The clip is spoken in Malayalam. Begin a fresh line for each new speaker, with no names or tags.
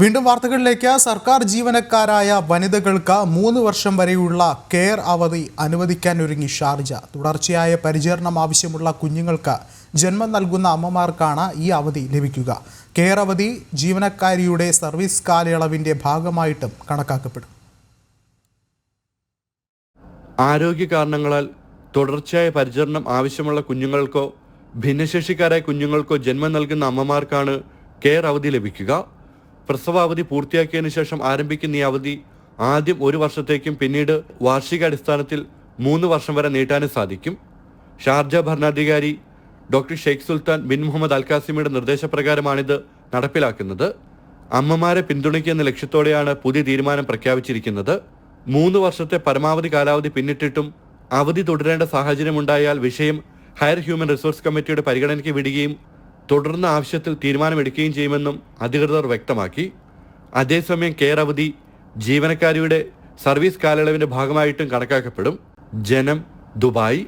വീണ്ടും വാർത്തകളിലേക്ക്. സർക്കാർ ജീവനക്കാരായ വനിതകൾക്ക് മൂന്ന് വർഷം വരെയുള്ള കെയർ അവധി അനുവദിക്കാനൊരുങ്ങി ഷാർജ. തുടർച്ചയായ പരിചരണം ആവശ്യമുള്ള കുഞ്ഞുങ്ങൾക്ക് ജന്മം നൽകുന്ന അമ്മമാർക്കാണ് ഈ അവധി ലഭിക്കുക. കെയർ അവധി ജീവനക്കാരിയുടെ സർവീസ് കാലയളവിന്റെ ഭാഗമായിട്ടും കണക്കാക്കപ്പെടും.
ആരോഗ്യ കാരണങ്ങളാൽ തുടർച്ചയായ പരിചരണം ആവശ്യമുള്ള കുഞ്ഞുങ്ങൾക്കോ ഭിന്നശേഷിക്കാരായ കുഞ്ഞുങ്ങൾക്കോ ജന്മം നൽകുന്ന അമ്മമാർക്കാണ് കെയർ അവധി ലഭിക്കുക. പ്രസവ അവധി പൂർത്തിയാക്കിയതിനു ശേഷം ആരംഭിക്കുന്ന ഈ അവധി ആദ്യം ഒരു വർഷത്തേക്കും പിന്നീട് വാർഷികാടിസ്ഥാനത്തിൽ മൂന്ന് വർഷം വരെ നീട്ടാനും സാധിക്കും. ഷാർജ ഭരണാധികാരി doctor Sheikh Sultan bin Muhammad അൽകാസിമിയുടെ നിർദ്ദേശപ്രകാരമാണിത് നടപ്പിലാക്കുന്നത്. അമ്മമാരെ പിന്തുണയ്ക്കുന്ന ലക്ഷ്യത്തോടെയാണ് പുതിയ തീരുമാനം പ്രഖ്യാപിച്ചിരിക്കുന്നത്. മൂന്ന് വർഷത്തെ പരമാവധി കാലാവധി പിന്നിട്ടിട്ടും അവധി തുടരേണ്ട സാഹചര്യമുണ്ടായാൽ വിഷയം ഹയർ ഹ്യൂമൻ റിസോഴ്സ് കമ്മിറ്റിയുടെ പരിഗണനയ്ക്ക് വിടുകയും തുടർന്ന ആവശ്യത്തിൽ തീരുമാനമെടുക്കുകയും ചെയ്യുമെന്നും അധികൃതർ വ്യക്തമാക്കി. അതേസമയം കെയർ അവധി ജീവനക്കാരിയുടെ സർവീസ് കാലയളവിന്റെ ഭാഗമായിട്ടും കണക്കാക്കപ്പെടും. ജനം ദുബായ്